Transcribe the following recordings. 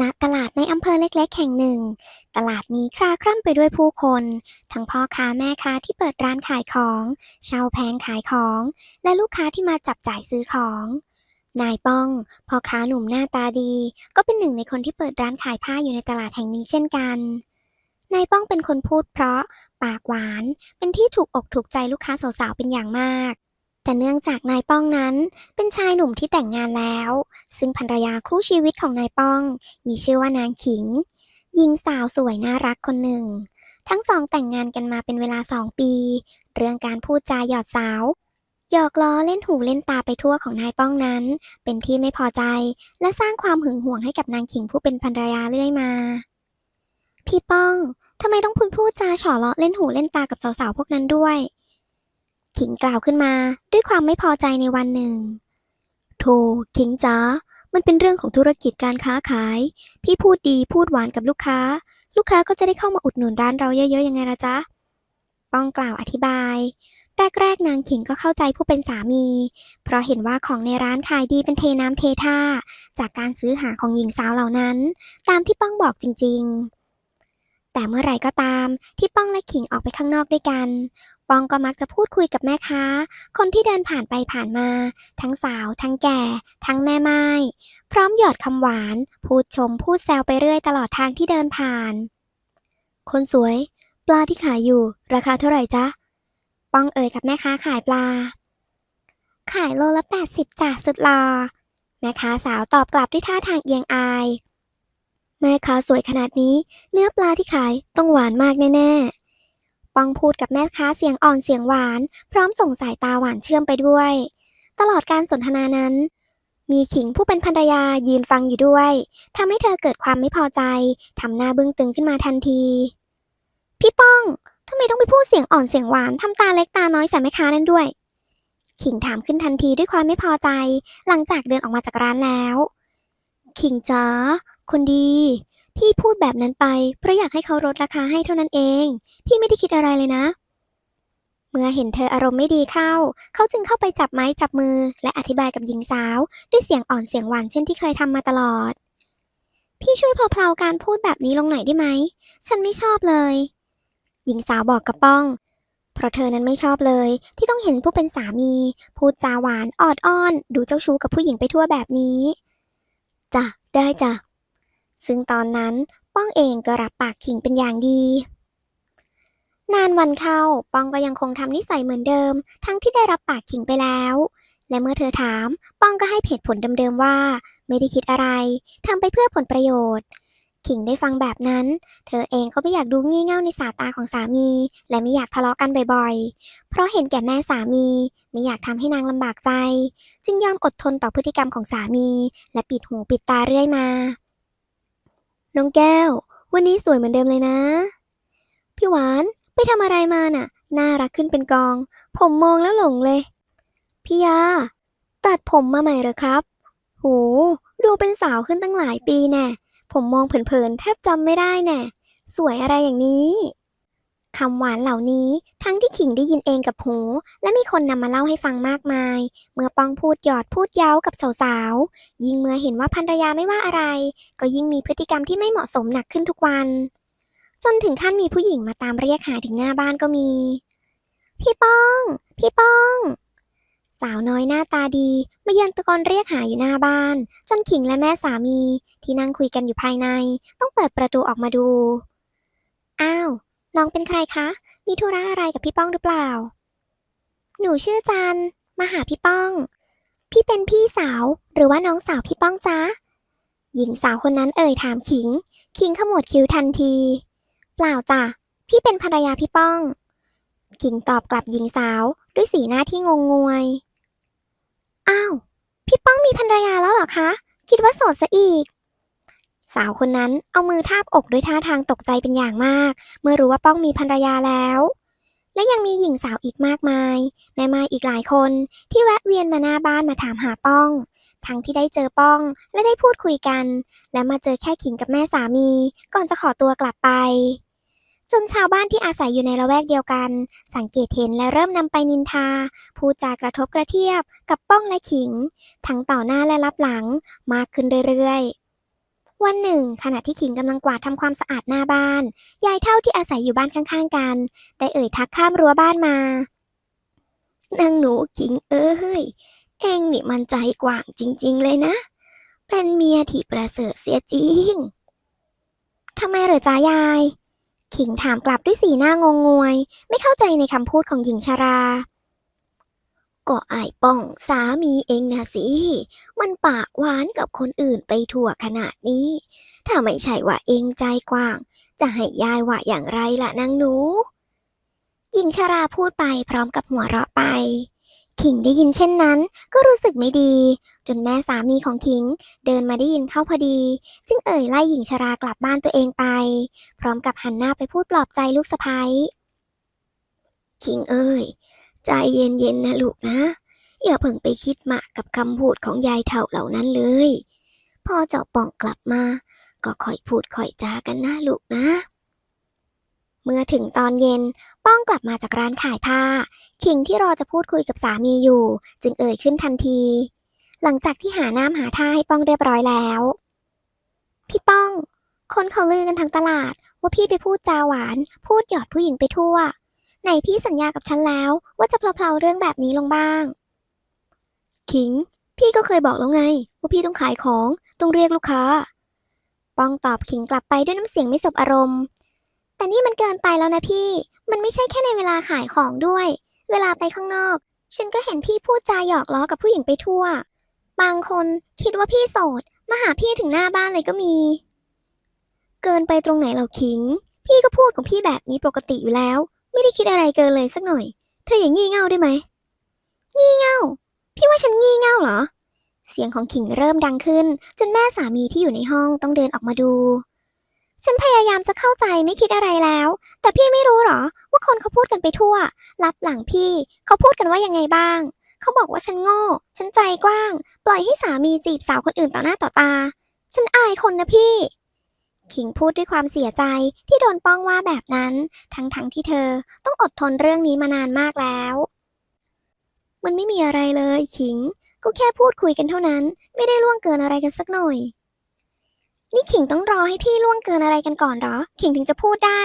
ณตลาดในอำเภอเล็กๆ แห่งหนึ่ง ตลาดนี้คลาคร่ำไปด้วยผู้คน ทั้งพ่อค้าแม่ค้าที่เปิดร้านขายของ เช่าแผงขายของ และลูกค้าที่มาจับจ่ายซื้อของ นายป้องพ่อค้าหนุ่มหน้าตาดี ก็เป็นหนึ่งในคนที่เปิดร้านขายผ้าอยู่ในตลาดแห่งนี้เช่นกัน นายป้องเป็นคนพูดเพราะ ปากหวาน เป็นที่ถูกอกถูกใจลูกค้าสาวๆเป็นอย่างมาก แต่เนื่องจากนายป้องนั้นเป็นชายหนุ่มที่แต่งงานแล้ว ซึ่งภรรยาคู่ชีวิตของนายป้อง มีชื่อว่านางขิงหญิงสาวสวยน่ารักคนหนึ่ง ทั้งสองแต่งงานกันมาเป็นเวลาสองปี เรื่องการพูดจาหยอดสาวหยอกล้อเล่นหูเล่นตาไปทั่วของนายป้องนั้น เป็นที่ไม่พอใจ และสร้างความหึงหวงให้กับนางขิงผู้เป็นภรรยาเรื่อยมา พี่ป้องทำไมต้องพูดพูดจาฉาะเลาะเล่นหูเล่นตากับสาวๆพวกนั้นด้วย ขิงกล่าวขึ้นมาด้วยความไม่พอใจในวันหนึ่ง โธขิงจ๋า มันเป็นเรื่องของธุรกิจการค้าขาย พี่พูดดีพูดหวานกับลูกค้า ลูกค้าก็จะได้เข้ามาอุดหนุนร้านเราเยอะๆยังไงล่ะจ๊ะ ป้องกล่าวอธิบาย แรกๆนางขิงก็เข้าใจผู้เป็นสามี เพราะเห็นว่าของในร้านขายดีเป็นเทน้ำเทท่า จากการซื้อหาของหญิงสาวเหล่านั้น ตามที่ป้องบอกจริง ๆแต่เมื่อไรก็ตามที่ป้องและขิงออกไปข้างนอกด้วยกัน ปองก็มักจะพูดคุยกับแม่ค้า คนที่เดินผ่านไปผ่านมา ทั้งสาว ทั้งแก่ ทั้งแม่ไม้ พร้อมหยอดคำหวาน พูดชม พูดแซวไปเรื่อยตลอดทางที่เดินผ่าน คนสวย ปลาที่ขายอยู่ ราคาเท่าไหร่จ๊ะ ปองเอ่ยกับแม่ค้าขายปลา ขายโลละ 80จ่าสุดลอแม่ค้าสาวตอบกลับด้วยท่าทางเอียงอาย แม่ค้าสวยขนาดนี้ เนื้อปลาที่ขายต้องหวานมากแน่ๆ ป้องพูดกับแม่ค้าเสียงอ่อนเสียงหวาน พร้อมส่งสายตาหวานเชื่อมไปด้วย ตลอดการสนทนานั้น มีขิงผู้เป็นภรรยายืนฟังอยู่ด้วยทำให้เธอเกิดความไม่พอใจทำหน้าบึ้งตึงขึ้นมาทันที พี่ป้องทำไมต้องไปพูดเสียงอ่อนเสียงหวานทำตาเล็กตาน้อยใส่แม่ค้านั่นด้วย ขิงถามขึ้นทันทีด้วยความไม่พอใจ หลังจากเดินออกมาจากร้านแล้ว ขิงจ๋า คนดี พี่พูดแบบนั้นไป เพราะอยากให้เขาลดราคาให้เท่านั้นเอง พี่ไม่ได้คิดอะไรเลยนะ เมื่อเห็นเธออารมณ์ไม่ดีเข้า เขาจึงเข้าไปจับไม้จับมือ และอธิบายกับหญิงสาว ด้วยเสียงอ่อนเสียงหวานเช่นที่เคยทำมาตลอด พี่ช่วยเพลาๆการพูดแบบนี้ลงหน่อยได้ไหม ฉันไม่ชอบเลย หญิงสาวบอกกับป้อง เพราะเธอนั้นไม่ชอบเลย ที่ต้องเห็นผู้เป็นสามี พูดจาหวานออดอ้อน ดูเจ้าชู้กับผู้หญิงไปทั่วแบบนี้จ้ะได้จ้ะ ซึ่งตอนนั้นป้องเองก็รับปากขิงเป็นอย่างดี นานวันเข้าป้องก็ยังคงทำนิสัยเหมือนเดิม ทั้งที่ได้รับปากขิงไปแล้ว และเมื่อเธอถามป้องก็ให้เหตุผลเดิมๆว่า ไม่ได้คิดอะไรทำไปเพื่อผลประโยชน์ขิงได้ฟังแบบนั้น เธอเองก็ไม่อยากดูงี่เง่าในสายตาของสามี และไม่อยากทะเลาะกันบ่อยๆ เพราะเห็นแก่แม่สามี ไม่อยากทำให้นางลำบากใจ จึงยอมอดทนต่อพฤติกรรมของสามี และปิดหูปิดตาเรื่อยมา น้องแก้ว วันนี้สวยเหมือนเดิมเลยนะ พี่หวานไปทำอะไรมาน่ะ น่ารักขึ้นเป็นกอง ผมมองแล้วหลงเลย พี่ยา ตัดผมมาใหม่เหรอครับ โห ดูเป็นสาวขึ้นตั้งหลายปีแน่ ผมมองเผินๆแทบจำไม่ได้แน่ สวยอะไรอย่างนี้ คำหวานเหล่านี้ทั้งที่ขิงได้ยินเองกับหู และมีคนนำมาเล่าให้ฟังมากมาย เมื่อปองพูดหยอดพูดเย้ากับสาวๆ ยิ่งเมื่อเห็นว่าภรรยาไม่ว่าอะไร ก็ยิ่งมีพฤติกรรมที่ไม่เหมาะสมหนักขึ้นทุกวัน จนถึงขั้นมีผู้หญิงมาตามเรียกหาถึงหน้าบ้านก็มี พี่ป้อง พี่ป้อง สาวน้อยหน้าตาดีมาเยือนตะโกนเรียกหาอยู่หน้าบ้าน จนขิงและแม่สามี ที่นั่งคุยกันอยู่ภายใน ต้องเปิดประตูออกมาดู อ้าว น้องเป็นใครคะ มีธุระอะไรกับพี่ป้องหรือเปล่า หนูชื่อจัน มาหาพี่ป้อง พี่เป็นพี่สาวหรือว่าน้องสาวพี่ป้องจ๊ะ หญิงสาวคนนั้นเอ่ยถามขิง ขิงขมวดคิ้วทันที เปล่าจ้ะ พี่เป็นภรรยาพี่ป้อง ขิงตอบกลับหญิงสาวด้วยสีหน้าที่งงงวย อ้าว พี่ป้องมีภรรยาแล้วเหรอคะ คิดว่าโสดซะอีก สาวคนนั้นเอามือทาบอกด้วยท่าทางตกใจเป็นอย่างมาก เมื่อรู้ว่าป้องมีภรรยาแล้ว และยังมีหญิงสาวอีกมากมาย แม่ไม้อีกหลายคนที่แวะเวียนมาหน้าบ้านมาถามหาป้อง ทั้งที่ได้เจอป้องและได้พูดคุยกัน และมาเจอแค่ขิงกับแม่สามี ก่อนจะขอตัวกลับไป จนชาวบ้านที่อาศัยอยู่ในละแวกเดียวกัน สังเกตเห็นและเริ่มนำไปนินทาพูดจากระทบกระเทียบกับป้องและขิง ทั้งต่อหน้าและรับหลังมากขึ้นเรื่อย วันหนึ่ง ขณะที่ขิงกำลังกวาดทำความสะอาดหน้าบ้าน ยายเท่าที่อาศัยอยู่บ้านข้างๆกัน ได้เอ่ยทักข้ามรั้วบ้านมานางหนูขิงเอ้ย เองนี่มันใจกว้างจริง ๆ เลยนะ เป็นเมียที่ประเสริฐเสียจริงทำไมเหรอจ้ายาย ขิงถามกลับด้วยสีหน้างงงวย ไม่เข้าใจในคำพูดของหญิงชรา ก็อายป้องสามีเองนะสิ มันปากหวานกับคนอื่นไปทั่วขนาดนี้ ถ้าไม่ใช่ว่าเองใจกว้าง จะให้ยายว่าอย่างไรล่ะนางหนูหญิงชราพูดไปพร้อมกับหัวเราะไป ขิงได้ยินเช่นนั้น ก็รู้สึกไม่ดี จนแม่สามีของขิง เดินมาได้ยินเข้าพอดี จึงเอ่ยไล่หญิงชรากลับบ้านตัวเองไป พร้อมกับหันหน้าไปพูดปลอบใจลูกสะใภ้ขิงเอ้ย ใจเย็นๆนะลูกนะ อย่าเพิ่งไปคิดมากกับคำพูดของยายเถ่าเหล่านั้นเลยพอเจ้าป่องกลับมา ก็ค่อยพูดค่อยจากันนะลูกนะ เมื่อถึงตอนเย็นป้องกลับมาจากร้านขายผ้า คิงที่รอจะพูดคุยกับสามีอยู่ จึงเอ่ยขึ้นทันที หลังจากที่หาน้ำหาท่าให้ป้องเรียบร้อยแล้ว พี่ป้อง คนเขาลือกันทั้งตลาด ว่าพี่ไปพูดจาหวาน พูดหยอดผู้หญิงไปทั่ว ไหนพี่สัญญากับฉันแล้วว่าจะเพลาๆเรื่องแบบนี้ลงบ้างคิง พี่ก็เคยบอกแล้วไง ว่าพี่ต้องขายของต้องเรียกลูกค้า ปองตอบขิงกลับไปด้วยน้ำเสียงไม่สบอารมณ์ แต่นี่มันเกินไปแล้วนะพี่ มันไม่ใช่แค่ในเวลาขายของด้วย เวลาไปข้างนอก ฉันก็เห็นพี่พูดจาหยอกล้อกับผู้หญิงไปทั่ว บางคนคิดว่าพี่โสดมาหาพี่ถึงหน้าบ้านเลยก็มี เกินไปตรงไหนเราคิง พี่ก็พูดของพี่แบบนี้ปกติอยู่แล้ว ไม่ได้คิดอะไรเกินเลยสักหน่อย เธออย่างงี่เง่าได้ไหม งี่เง่า พี่ว่าฉันงี่เง่าเหรอ เสียงของขิงเริ่มดังขึ้น จนแม่สามีที่อยู่ในห้องต้องเดินออกมาดู ฉันพยายามจะเข้าใจไม่คิดอะไรแล้ว แต่พี่ไม่รู้หรอ ว่าคนเขาพูดกันไปทั่ว รับหลังพี่ เขาพูดกันว่ายังไงบ้าง เขาบอกว่าฉันโง่ ฉันใจกว้าง ปล่อยให้สามีจีบสาวคนอื่นต่อหน้าต่อตา ฉันอายคนนะพี่ ขิงพูดด้วยความเสียใจที่โดนป้องว่าแบบนั้น ทั้งๆทที่เธอต้องอดทนเรื่องนี้มานานมากแล้ว มันไม่มีอะไรเลยขิง ก็แค่พูดคุยกันเท่านั้น ไม่ได้ล่วงเกินอะไรกันสักหน่อย นี่ขิงต้องรอให้พี่ล่วงเกินอะไรกันก่อนเหรอ ขิงถึงจะพูดได้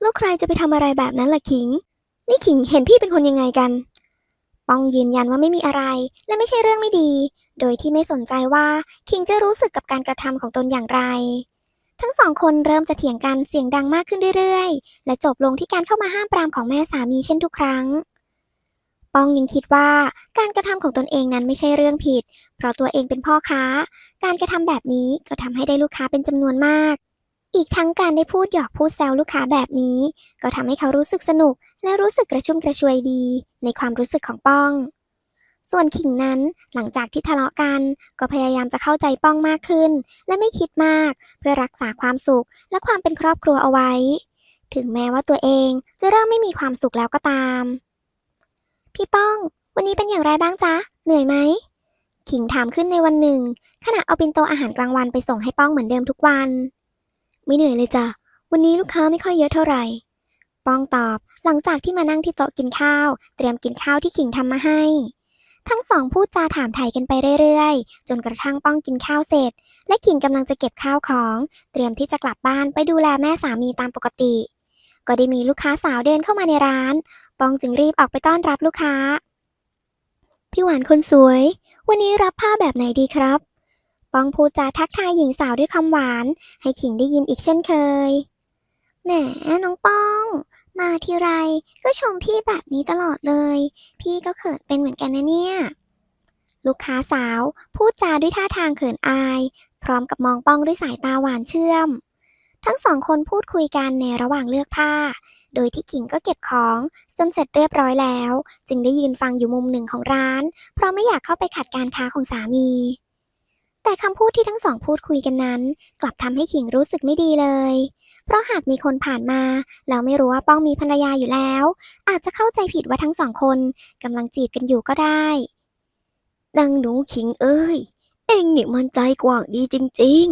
แล้วใครจะไปทำอะไรแบบนั้นล่ะขิง นี่ขิงเห็นพี่เป็นคนยังไงกัน ป้องยืนยันว่าไม่มีอะไรและไม่ใช่เรื่องไม่ดี โดยที่ไม่สนใจว่าคิงจะรู้สึกกับการกระทำของตนอย่างไร ทั้งสองคนเริ่มจะเถียงกันเสียงดังมากขึ้นเรื่อยๆ และจบลงที่การเข้ามาห้ามปรามของแม่สามีเช่นทุกครั้ง ปองยังคิดว่าการกระทำของตนเองนั้นไม่ใช่เรื่องผิด เพราะตัวเองเป็นพ่อค้า การกระทำแบบนี้ก็ทำให้ได้ลูกค้าเป็นจำนวนมาก อีกทั้งการได้พูดหยอกพูดแซวลูกค้าแบบนี้ ก็ทำให้เขารู้สึกสนุก และรู้สึกกระชุ่มกระชวยดี ในความรู้สึกของป้อง ส่วนขิงนั้นหลังจากที่ทะเลาะกันก็พยายามจะเข้าใจป้องมากขึ้น และไม่คิดมาก เพื่อรักษาความสุขและความเป็นครอบครัวเอาไว้ ถึงแม้ว่าตัวเองจะเริ่มไม่มีความสุขแล้วก็ตาม พี่ป้อง วันนี้เป็นอย่างไรบ้างจ๊ะ เหนื่อยไหมขิงถามขึ้นในวันหนึ่ง ขณะเอาปินโตอาหารกลางวันไปส่งให้ป้องเหมือนเดิมทุกวัน ไม่เหนื่อยเลยจ้ะวันนี้ลูกค้าไม่ค่อยเยอะเท่าไหร่ ป้องตอบหลังจากที่มานั่งที่โต๊ะกินข้าว เตรียมกินข้าวที่ขิงทำมาให้ ทั้งสองพูดจาถามไถ่กันไปเรื่อยๆ จนกระทั่งป้องกินข้าวเสร็จ และขิงกำลังจะเก็บข้าวของ เตรียมที่จะกลับบ้านไปดูแลแม่สามีตามปกติ ก็ได้มีลูกค้าสาวเดินเข้ามาในร้าน ป้องจึงรีบออกไปต้อนรับลูกค้า พี่หวานคนสวย วันนี้รับผ้าแบบไหนดีครับ ป้องพูดจาทักทายหญิงสาวด้วยคำหวาน ให้ขิงได้ยินอีกเช่นเคย แหมน้องป้อง มาทีไรก็ชมพี่แบบนี้ตลอดเลย พี่ก็เขินเป็นเหมือนกันนะเนี่ย ลูกค้าสาวพูดจาด้วยท่าทางเขินอาย พร้อมกับมองป้องด้วยสายตาหวานเชื่อม ทั้งสองคนพูดคุยกันในระหว่างเลือกผ้า โดยที่กิ่งก็เก็บของจนเสร็จเรียบร้อยแล้ว จึงได้ยืนฟังอยู่มุมหนึ่งของร้าน เพราะไม่อยากเข้าไปขัดการค้าของสามี แต่คำพูดที่ทั้งสองพูดคุยกันนั้น กลับทำให้ขิงรู้สึกไม่ดีเลย เพราะหากมีคนผ่านมาแล้วไม่รู้ว่าป้องมีภรรยาอยู่แล้ว อาจจะเข้าใจผิดว่าทั้งสองคนกำลังจีบกันอยู่ก็ได้นางหนูขิงเอ้ย เอ็งนี่มันใจกว้างดีจริง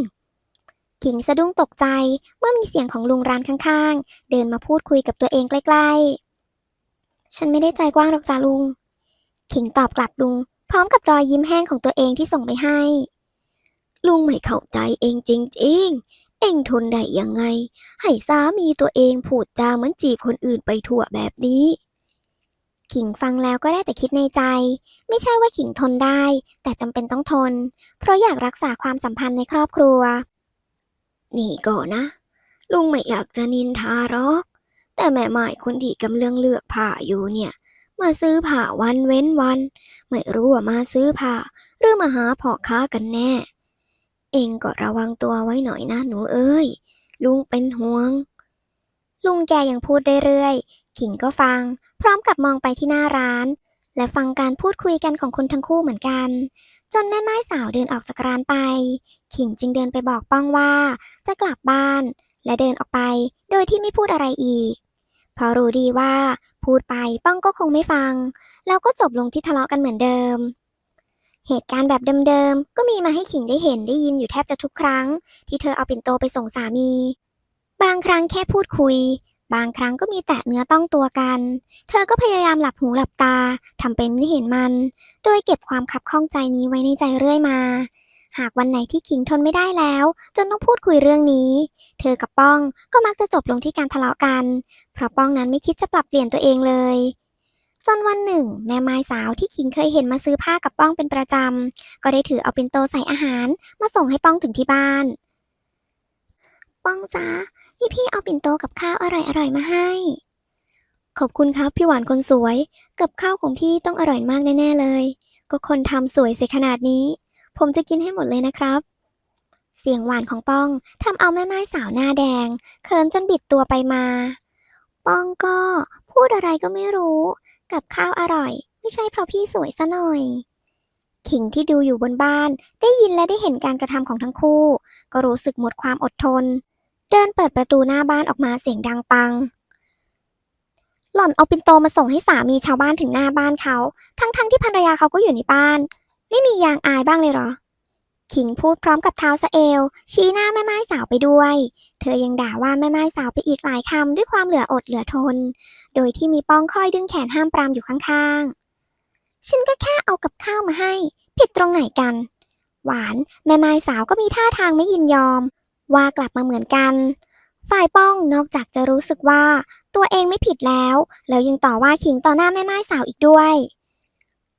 ๆ ขิงสะดุ้งตกใจเมื่อมีเสียงของลุงร้านข้างๆ เดินมาพูดคุยกับตัวเองใกล้ๆ ฉันไม่ได้ใจกว้างหรอกจ้าลุง ขิงตอบกลับลุง พร้อมกับรอยยิ้มแห้งของตัวเองที่ส่งไปให้ ลุงไม่เข้าใจเองจริง ๆ เองทนได้ยังไง ให้สามีตัวเองพูดจาเหมือนจีบคนอื่นไปทั่วแบบนี้ ขิงฟังแล้วก็ได้แต่คิดในใจ ไม่ใช่ว่าขิงทนได้ แต่จำเป็นต้องทน เพราะอยากรักษาความสัมพันธ์ในครอบครัว นี่ก็นะ ลุงไม่อยากจะนินทาหรอก แต่แม่หมายคนที่กำลังเลือกผ้าอยู่เนี่ย มาซื้อผ้าวันเว้นวัน ไม่รู้ว่ามาซื้อผ้าหรือมาหาพ่อค้ากันแน่ เองก็ระวังตัวไว้หน่อยนะหนูเอ้ย ลุงเป็นห่วง ลุงแกยังพูดเรื่อยๆ ขิงก็ฟัง พร้อมกับมองไปที่หน้าร้าน และฟังการพูดคุยกันของคนทั้งคู่เหมือนกัน จนแม่ไม้สาวเดินออกจากร้านไป ขิงจึงเดินไปบอกป้องว่าจะกลับบ้าน และเดินออกไปโดยที่ไม่พูดอะไรอีกเพราะรู้ดีว่า พูดไปป้องก็คงไม่ฟัง แล้วก็จบลงที่ทะเลาะกันเหมือนเดิม เหตุการณ์แบบเดิมๆ ก็มีมาให้ขิงได้เห็นได้ยินอยู่แทบจะทุกครั้ง ที่เธอเอาปิ่นโตไปส่งสามี บางครั้งแค่พูดคุย บางครั้งก็มีแตะเนื้อต้องตัวกัน เธอก็พยายามหลับหูหลับตาทำเป็นไม่เห็นมัน โดยเก็บความคับข้องใจนี้ไว้ในใจเรื่อยมา หากวันไหนที่ขิงทนไม่ได้แล้ว จนต้องพูดคุยเรื่องนี้ เธอกับป้องก็มักจะจบลงที่การทะเลาะกัน เพราะป้องนั้นไม่คิดจะปรับเปลี่ยนตัวเองเลย จนวันหนึ่ง แม่ไม้สาวที่ขิงเคยเห็นมาซื้อผ้ากับป้องเป็นประจำ ก็ได้ถือเอาเป็นโตใส่อาหาร มาส่งให้ป้องถึงที่บ้าน ป้องจ๋าพี่พี่เอาปิ่นโตกับข้าวอร่อยๆมาให้ ขอบคุณครับพี่หวานคนสวย กับข้าวของพี่ต้องอร่อยมากแน่ๆเลย ก็คนทำสวยเสียขนาดนี้ ผมจะกินให้หมดเลยนะครับ เสียงหวานของป้องทำเอาแม่ไม้สาวหน้าแดงเขินจนบิดตัวไปมา ป้องก็พูดอะไรก็ไม่รู้ กับข้าวอร่อย ไม่ใช่เพราะพี่สวยซะหน่อย ขิงที่ดูอยู่บนบ้าน ได้ยินและได้เห็นการกระทำของทั้งคู่ ก็รู้สึกหมดความอดทน เดินเปิดประตูหน้าบ้านออกมาเสียงดังปัง หล่อนเอาปินโตมาส่งให้สามีชาวบ้านถึงหน้าบ้านเขา ทั้งๆทที่ภรรยาเขาก็อยู่ในบ้าน ไม่มียางอายบ้างเลยเหรอ ขิงพูดพร้อมกับเท้าสะเอวชี้หน้าแม่ไม้สาวไปด้วย เธอยังด่าว่าแม่ไม้สาวไปอีกหลายคำด้วยความเหลืออดเหลือทน โดยที่มีป้องคอยดึงแขนห้ามปรามอยู่ข้างๆ ฉันก็แค่เอากับข้าวมาให้ ผิดตรงไหนกัน หวานแม่ไม้สาวก็มีท่าทางไม่ยินยอม ว่ากลับมาเหมือนกัน ฝ่ายป้องนอกจากจะรู้สึกว่า ตัวเองไม่ผิดแล้วแล้วยังต่อว่าขิงต่อหน้าแม่ไม้สาวอีกด้วย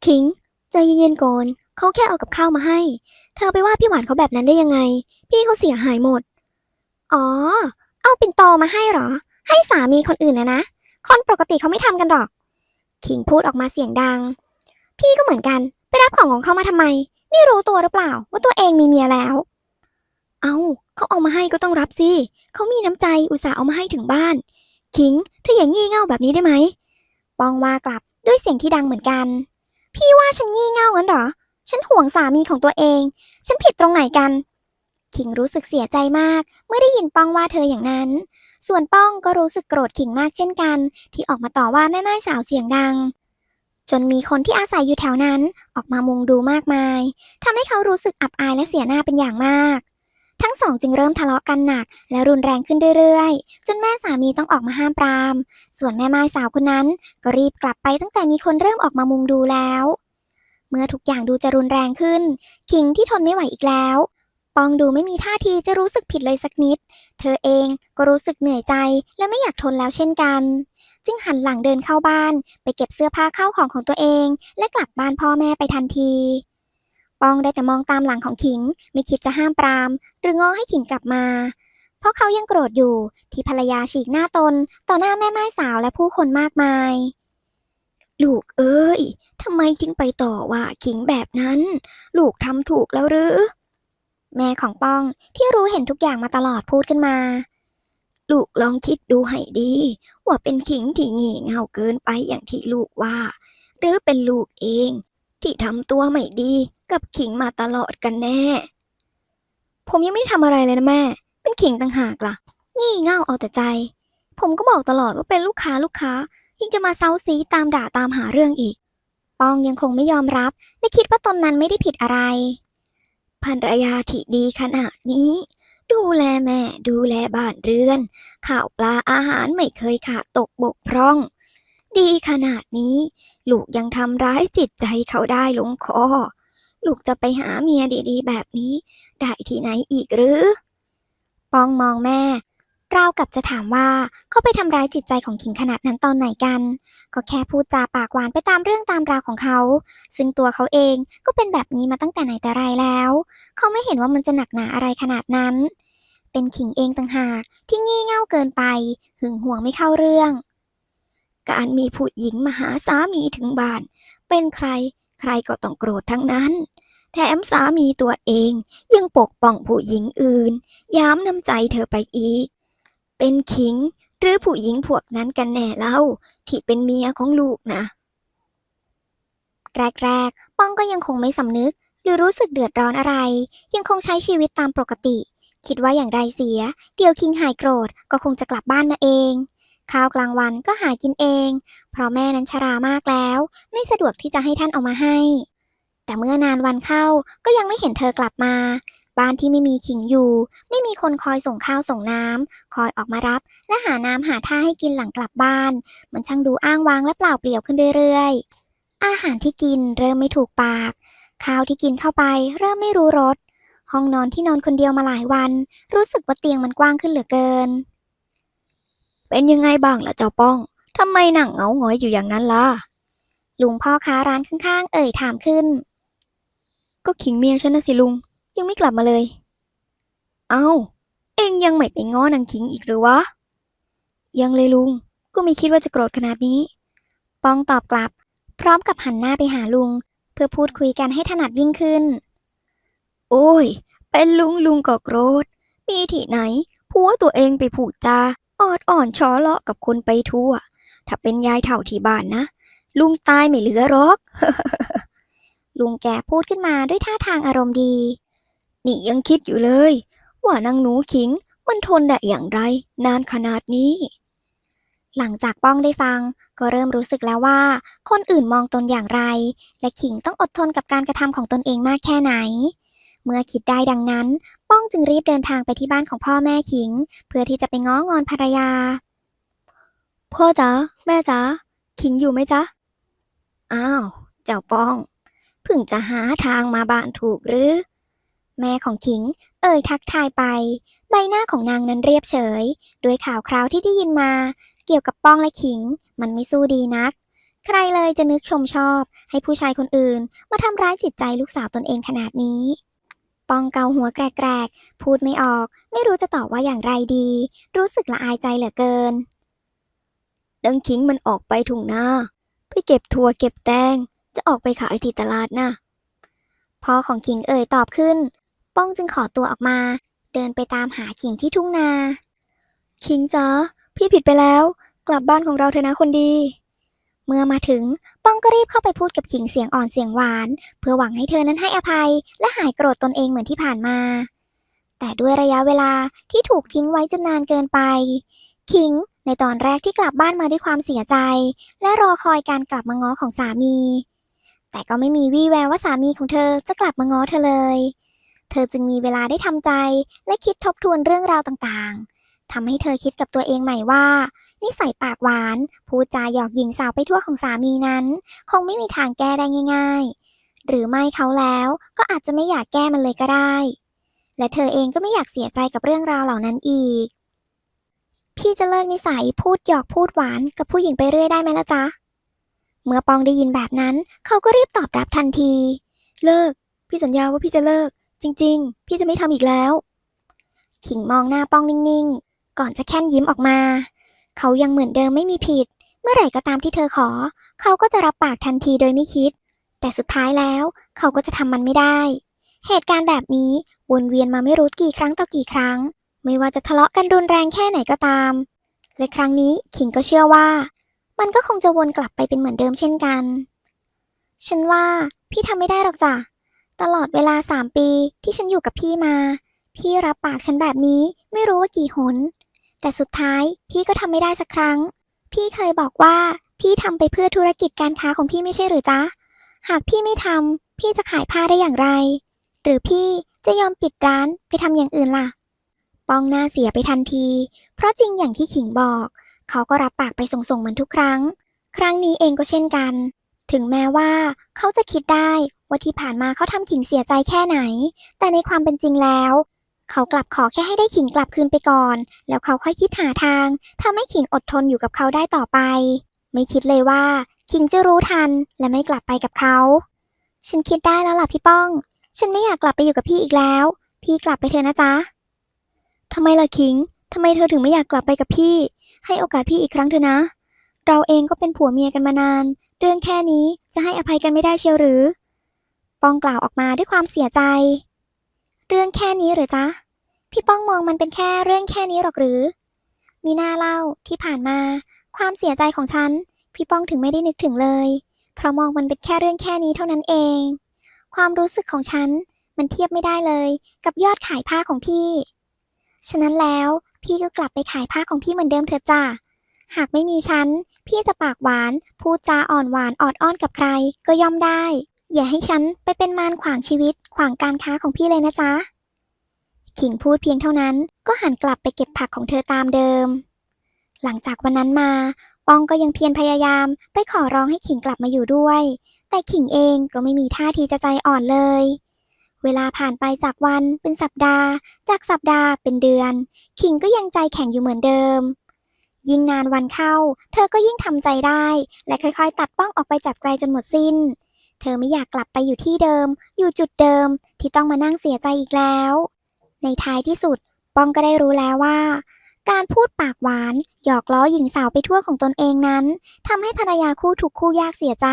ขิงใจเย็นๆก่อน เขาแค่เอากับข้าวมาให้ เธอไปว่าพี่หวานเขาแบบนั้นได้ยังไง พี่เขาเสียหายหมด อ๋อ เอาปิ่นโตมาให้เหรอ ให้สามีคนอื่นนะนะ คนปกติเขาไม่ทำกันหรอกขิงพูดออกมาเสียงดัง พี่ก็เหมือนกัน ไปรับของของเขามาทำไมนี่รู้ตัวหรือเปล่า ว่าตัวเองมีเมียแล้ว เอาเขาเอามาให้ก็ต้องรับสิ เขามีน้ำใจอุตส่าห์เอามาให้ถึงบ้านขิงเธออย่างงี่เง่าแบบนี้ได้ไหมปองว่ากลับด้วยเสียงที่ดังเหมือนกัน พี่ว่าฉันงี่เง่างั้นหรอ ฉันห่วงสามีของตัวเอง ฉันผิดตรงไหนกัน ขิงรู้สึกเสียใจมาก เมื่อได้ยินป้องว่าเธออย่างนั้น ส่วนป้องก็รู้สึกโกรธขิงมากเช่นกัน ที่ออกมาต่อว่าแม่ไม้สาวเสียงดัง จนมีคนที่อาศัยอยู่แถวนั้นออกมามุงดูมากมายทำให้เขารู้สึกอับอายและเสียหน้าเป็นอย่างมาก ทั้งสองจึงเริ่มทะเลาะกันหนัก และรุนแรงขึ้นเรื่อยๆ จนแม่สามีต้องออกมาห้ามปราม ส่วนแม่ไม้สาวคนนั้นก็รีบกลับไปตั้งแต่มีคนเริ่มออกมามุงดูแล้ว เมื่อทุกอย่างดูจะรุนแรงขึ้น คิงที่ทนไม่ไหวอีกแล้ว ปองดูไม่มีท่าทีจะรู้สึกผิดเลยสักนิด เธอเองก็รู้สึกเหนื่อยใจและไม่อยากทนแล้วเช่นกัน จึงหันหลังเดินเข้าบ้าน ไปเก็บเสื้อผ้าเข้าของของตัวเอง และกลับบ้านพ่อแม่ไปทันที ปองได้แต่มองตามหลังของขิง ไม่คิดจะห้ามปราม หรือง้อให้ขิงกลับมา เพราะเขายังโกรธอยู่ที่ภรรยาฉีกหน้าตน ต่อหน้าแม่ไม้สาวและผู้คนมากมาย ลูกเอ้ยทำไมจึงไปต่อว่าขิงแบบนั้น ลูกทำถูกแล้วหรือ แม่ของป้องที่รู้เห็นทุกอย่างมาตลอดพูดขึ้นมา ลูกลองคิดดูให้ดี ว่าเป็นขิงที่งี่เง่าเกินไปอย่างที่ลูกว่า หรือเป็นลูกเอง ที่ทำตัวไม่ดีกับขิงมาตลอดกันแน่ ผมยังไม่ได้ทำอะไรเลยนะแม่ เป็นขิงต่างหากล่ะ งี่เง่าเอาแต่ใจ ผมก็บอกตลอดว่าเป็นลูกค้าลูกค้า ยังจะมาเซาซีตามด่าตามหาเรื่องอีก ปองยังคงไม่ยอมรับและคิดว่าตนนั้นไม่ได้ผิดอะไรภรรยาที่ดีขนาดนี้ ดูแลแม่ ดูแลบ้านเรือนข้าวปลาอาหารไม่เคยขาดตกบกพร่อง ดีขนาดนี้ ลูกยังทำร้ายจิตใจเขาได้ลงคอ ลูกจะไปหาเมียดีๆ แบบนี้ ได้ที่ไหนอีกหรือ ปองมองแม่ ราวกับจะถามว่าเขาไปทำร้ายจิตใจของขิงขนาดนั้นตอนไหนกัน ก็แค่พูดจาปากหวานไปตามเรื่องตามราวของเขา ซึ่งตัวเขาเองก็เป็นแบบนี้มาตั้งแต่ไหนแต่ไรแล้ว เขาไม่เห็นว่ามันจะหนักหนาอะไรขนาดนั้น เป็นขิงเองต่างหากที่งี่เง่าเกินไป หึงหวงไม่เข้าเรื่อง การมีผู้หญิงมาหาสามีถึงบ้าน เป็นใคร ใครก็ต้องโกรธทั้งนั้นแถมสามีตัวเองยังปกป้องผู้หญิงอื่น ย้ำน้ำใจเธอไปอีก เป็นขิง หรือผู้หญิงพวกนั้นกันแน่เล่า ที่เป็นเมียของลูกนะ แรกๆป้องก็ยังคงไม่สำนึก หรือรู้สึกเดือดร้อนอะไร ยังคงใช้ชีวิตตามปกติ คิดว่าอย่างไรเสีย เดี๋ยวคิงหายโกรธก็คงจะกลับบ้านมาเองข้าวกลางวันก็หากินเอง เพราะแม่นั้นชรามากแล้ว ไม่สะดวกที่จะให้ท่านเอามาให้ แต่เมื่อนานวันเข้าก็ยังไม่เห็นเธอกลับมา บ้านที่ไม่มีขิงอยู่ ไม่มีคนคอยส่งข้าวส่งน้ำ คอยออกมารับ และหาน้ำหาท่าให้กินหลังกลับบ้าน มันช่างดูอ้างว้างและเปล่าเปลี่ยวขึ้นเรื่อยๆ อาหารที่กินเริ่มไม่ถูกปาก ข้าวที่กินเข้าไปเริ่มไม่รู้รส ห้องนอนที่นอนคนเดียวมาหลายวัน รู้สึกว่าเตียงมันกว้างขึ้นเหลือเกิน เป็นยังไงบ้างล่ะเจ้าป้องทำไมหนังเหงาหงอยอยู่อย่างนั้นล่ะ ลุงพ่อค้าร้านข้างๆ เอ่ยถามขึ้น ก็ขิงเมียฉันนะสิลุง ยังไม่กลับมาเลย เอา้า เองยังไม่ไปง้อนางขิงอีกหรือวะ ยังเลยลุง ก็ไม่คิดว่าจะโกรธขนาดนี้ ปองตอบกลับ พร้อมกับหันหน้าไปหาลุง เพื่อพูดคุยกันให้ถนัดยิ่งขึ้น โอ้ย เป็นลุงลุงก็โกรธ มีที่ไหนผัวตัวเองไปพูดจาออดอ่อนช้อเลาะกับคนไปทั่ว ถ้าเป็นยายเถ่าที่บ้านนะ ลุงตายไม่เหลือรอกลุงแกพูดขึ้นมาด้วยท่าทางอารมณ์ดี นี่ยังคิดอยู่เลย ว่านางหนูขิงมันทนได้อย่างไร นานขนาดนี้ หลังจากป้องได้ฟัง ก็เริ่มรู้สึกแล้วว่า คนอื่นมองตนอย่างไร และขิงต้องอดทนกับการกระทำของตนเองมากแค่ไหน เมื่อคิดได้ดังนั้น ป้องจึงรีบเดินทางไปที่บ้านของพ่อแม่ขิง เพื่อที่จะไปง้องอนภรรยา พ่อจ๋าแม่จ๋าขิงอยู่ไหมจ๊ะอ้าว เจ้าป้องเพิ่งจะหาทางมาบ้านถูกหรือ แม่ของขิง เอ่ยทักทายไป ใบหน้าของนางนั้นเรียบเฉย ด้วยข่าวคราวที่ได้ยินมา เกี่ยวกับป้องและขิง มันไม่สู้ดีนัก ใครเลยจะนึกชมชอบ ให้ผู้ชายคนอื่น มาทำร้ายจิตใจลูกสาวตนเองขนาดนี้ปองเกาหัวแกรกๆ พูดไม่ออก ไม่รู้จะตอบว่าอย่างไรดี รู้สึกละอายใจเหลือเกิน ดังขิงมันออกไปถุงหน้าไปเก็บถั่วเก็บแตงจะออกไปขายที่ตลาดนะพ่อของขิงเอ่ยตอบขึ้น ป้องจึงขอตัวออกมา เดินไปตามหาขิงที่ทุ่งนาขิงจ๋าพี่ผิดไปแล้ว กลับบ้านของเราเถอะนะคนดี เมื่อมาถึงป้องก็รีบเข้าไปพูดกับขิงเสียงอ่อนเสียงหวาน เพื่อหวังให้เธอนั้นให้อภัย และหายโกรธตนเองเหมือนที่ผ่านมา แต่ด้วยระยะเวลาที่ถูกทิ้งไว้จนนานเกินไปขิงในตอนแรกที่กลับบ้านมาด้วยความเสียใจ และรอคอยการกลับมาง้อของสามี แต่ก็ไม่มีวี่แววว่าสามีของเธอจะกลับมาง้อเธอเลย เธอจึงมีเวลาได้ทำใจและคิดทบทวนเรื่องราวต่างๆทำให้เธอคิดกับตัวเองใหม่ว่า นิสัยปากหวาน พูดจาหยอกหญิงสาวไปทั่วของสามีนั้น คงไม่มีทางแก้ได้ง่าย ๆ หรือไม่เขาแล้วก็อาจจะไม่อยากแก้มันเลยก็ได้ และเธอเองก็ไม่อยากเสียใจกับเรื่องราวเหล่านั้นอีก พี่จะเลิกนิสัยพูดหยอกพูดหวานกับผู้หญิงไปเรื่อยได้ไหมล่ะจ๊ะเมื่อปองได้ยินแบบนั้น เขาก็รีบตอบรับทันที เลิก พี่สัญญาว่าพี่จะเลิก จริง ๆ พี่จะไม่ทำอีกแล้ว ขิงมองหน้าป้องนิ่งๆ ก่อนจะแค่นยิ้มออกมา เขายังเหมือนเดิมไม่มีผิด เมื่อไหร่ก็ตามที่เธอขอ เขาก็จะรับปากทันทีโดยไม่คิด แต่สุดท้ายแล้วเขาก็จะทำมันไม่ได้ เหตุการณ์แบบนี้วนเวียนมาไม่รู้กี่ครั้งต่อกี่ครั้ง ไม่ว่าจะทะเลาะกันรุนแรงแค่ไหนก็ตาม และครั้งนี้ขิงก็เชื่อว่า มันก็คงจะวนกลับไปเป็นเหมือนเดิมเช่นกัน ฉันว่าพี่ทำไม่ได้หรอกจ้ะ ตลอดเวลาสามปีที่ฉันอยู่กับพี่มา พี่รับปากฉันแบบนี้ไม่รู้ว่ากี่หน แต่สุดท้ายพี่ก็ทำไม่ได้สักครั้ง พี่เคยบอกว่าพี่ทำไปเพื่อธุรกิจการค้าของพี่ไม่ใช่หรือจ๊ะ หากพี่ไม่ทำพี่จะขายผ้าได้อย่างไร หรือพี่จะยอมปิดร้านไปทำอย่างอื่นล่ะ ปองหน้าเสียไปทันที เพราะจริงอย่างที่ขิงบอก เขาก็รับปากไปส่งๆเหมือนทุกครั้ง ครั้งนี้เองก็เช่นกัน ถึงแม้ว่าเขาจะคิดได้ว่าที่ผ่านมาเขาทำขิงเสียใจแค่ไหน แต่ในความเป็นจริงแล้ว เขากลับขอแค่ให้ได้ขิงกลับคืนไปก่อน แล้วเขาค่อยคิดหาทางทำให้ขิงอดทนอยู่กับเขาได้ต่อไป ไม่คิดเลยว่า ขิงจะรู้ทันและไม่กลับไปกับเขา ฉันคิดได้แล้วล่ะพี่ป้อง ฉันไม่อยากกลับไปอยู่กับพี่อีกแล้ว พี่กลับไปเถอะนะจ๊ะทำไมล่ะขิงทำไมเธอถึงไม่อยากกลับไปกับพี่ ให้โอกาสพี่อีกครั้งเถอะนะ เราเองก็เป็นผัวเมียกันมานาน เรื่องแค่นี้จะให้อภัยกันไม่ได้เชียวหรือป้องกล่าวออกมาด้วยความเสียใจ เรื่องแค่นี้หรือจ๊ะ พี่ป้องมองมันเป็นแค่เรื่องแค่นี้หรอกหรือ มีหน้าเล่าที่ผ่านมา ความเสียใจของฉัน พี่ป้องถึงไม่ได้นึกถึงเลย เพราะมองมันเป็นแค่เรื่องแค่นี้เท่านั้นเอง ความรู้สึกของฉันมันเทียบไม่ได้เลย กับยอดขายผ้าของพี่ ฉะนั้นแล้วพี่ก็กลับไปขายผ้าของพี่เหมือนเดิมเถอะจ้ะหากไม่มีฉัน พี่จะปากหวาน พูดจาอ่อนหวานออดอ้อนกับใคร ก็ย่อมได้ อย่าให้ฉันไปเป็นมารขวางชีวิต ขวางการค้าของพี่เลยนะจ๊ะ ขิงพูดเพียงเท่านั้น ก็หันกลับไปเก็บผักของเธอตามเดิม หลังจากวันนั้นมาปองก็ยังเพียรพยายามไปขอร้องให้ขิงกลับมาอยู่ด้วย แต่ขิงเองก็ไม่มีท่าทีจะใจอ่อนเลย เวลาผ่านไปจากวันเป็นสัปดาห์ จากสัปดาห์เป็นเดือน ขิงก็ยังใจแข็งอยู่เหมือนเดิม ยิ่งนานวันเข้า เธอก็ยิ่งทำใจได้ และค่อยๆ ตัดป้องออกไปจากใจจนหมดสิ้น เธอไม่อยากกลับไปอยู่ที่เดิม อยู่จุดเดิมที่ต้องมานั่งเสียใจอีกแล้ว ในท้ายที่สุด ป้องก็ได้รู้แล้วว่า การพูดปากหวาน หยอกล้อหญิงสาวไปทั่วของตนเองนั้นทำให้ภรรยาคู่ถูกคู่ยากเสียใจ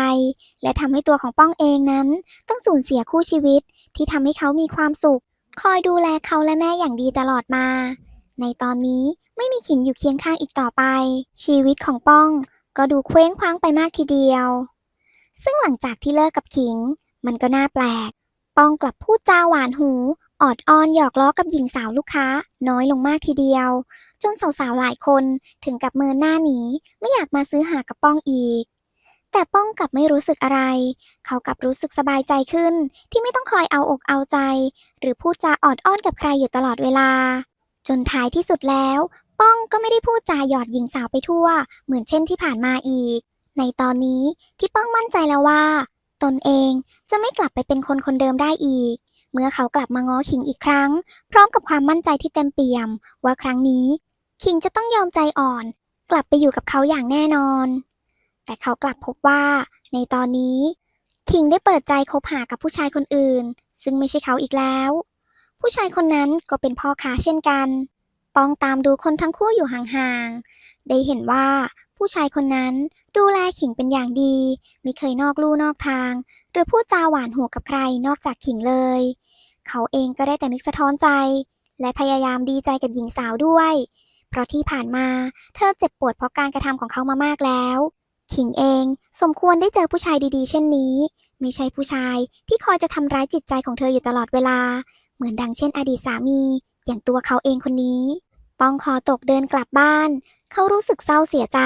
และทำให้ตัวของป้องเองนั้น ต้องสูญเสียคู่ชีวิต ที่ทำให้เขามีความสุข คอยดูแลเขาและแม่อย่างดีตลอดมา ในตอนนี้ไม่มีขิงอยู่เคียงข้างอีกต่อไป ชีวิตของป้องก็ดูเคว้งคว้างไปมากทีเดียว ซึ่งหลังจากที่เลิกกับขิง มันก็น่าแปลก ป้องกลับพูดจาหวานหูออดอ้อนหยอกล้อกับหญิงสาวลูกค้า น้อยลงมากทีเดียว จนสาวๆหลายคนถึงกับเมินหน้าหนีไม่อยากมาซื้อหากับป้องอีก แต่ป้องกลับไม่รู้สึกอะไร เขากลับรู้สึกสบายใจขึ้น ที่ไม่ต้องคอยเอาอกเอาใจ หรือพูดจาออดอ้อนกับใครอยู่ตลอดเวลา จนท้ายที่สุดแล้ว ป้องก็ไม่ได้พูดจาหยอดหญิงสาวไปทั่ว เหมือนเช่นที่ผ่านมาอีก ในตอนนี้ที่ป้องมั่นใจแล้วว่า ตนเองจะไม่กลับไปเป็นคนคนเดิมได้อีก เมื่อเขากลับมาง้อขิงอีกครั้ง พร้อมกับความมั่นใจที่เต็มเปี่ยม ว่าครั้งนี้คิงจะต้องยอมใจอ่อน กลับไปอยู่กับเขาอย่างแน่นอน แต่เขากลับพบว่า ในตอนนี้คิงได้เปิดใจคบหากับผู้ชายคนอื่น ซึ่งไม่ใช่เขาอีกแล้ว ผู้ชายคนนั้นก็เป็นพ่อค้าเช่นกัน ปองตามดูคนทั้งคู่อยู่ห่างๆ ได้เห็นว่าผู้ชายคนนั้นดูแลขิงเป็นอย่างดี ไม่เคยนอกลู่นอกทาง หรือพูดจาหวานหัวกับใครนอกจากขิงเลย เขาเองก็ได้แต่นึกสะท้อนใจ และพยายามดีใจกับหญิงสาวด้วย เพราะที่ผ่านมาเธอเจ็บปวดเพราะการกระทำของเขามามากแล้ว ขิงเองสมควรได้เจอผู้ชายดีๆ เช่นนี้ ไม่ใช่ผู้ชายที่คอยจะทำร้ายจิตใจของเธออยู่ตลอดเวลา เหมือนดังเช่นอดีตสามี อย่างตัวเขาเองคนนี้ ป้องคอตกเดินกลับบ้าน เขารู้สึกเศร้าเสียใจ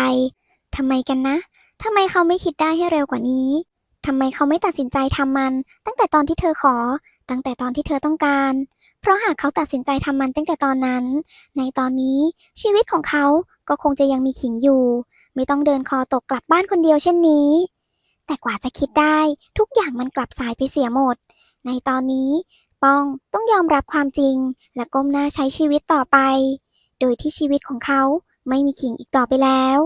ทำไมกันนะทำไมเขาไม่คิดได้ให้เร็วกว่านี้ทำไมเขาไม่ตัดสินใจทำมัน ตั้งแต่ตอนที่เธอขอ ตั้งแต่ตอนที่เธอต้องการ เพราะหากเขาตัดสินใจทำมันตั้งแต่ตอนนั้น ในตอนนี้ชีวิตของเขาก็คงจะยังมีขิงอยู่ ไม่ต้องเดินคอตกกลับบ้านคนเดียวเช่นนี้ แต่กว่าจะคิดได้ ทุกอย่างมันกลับสายไปเสียหมด ในตอนนี้ ป้องต้องยอมรับความจริง และก้มหน้าใช้ชีวิตต่อไป โดยที่ชีวิตของเขาไม่มีขิงอีกต่อไปแล้ว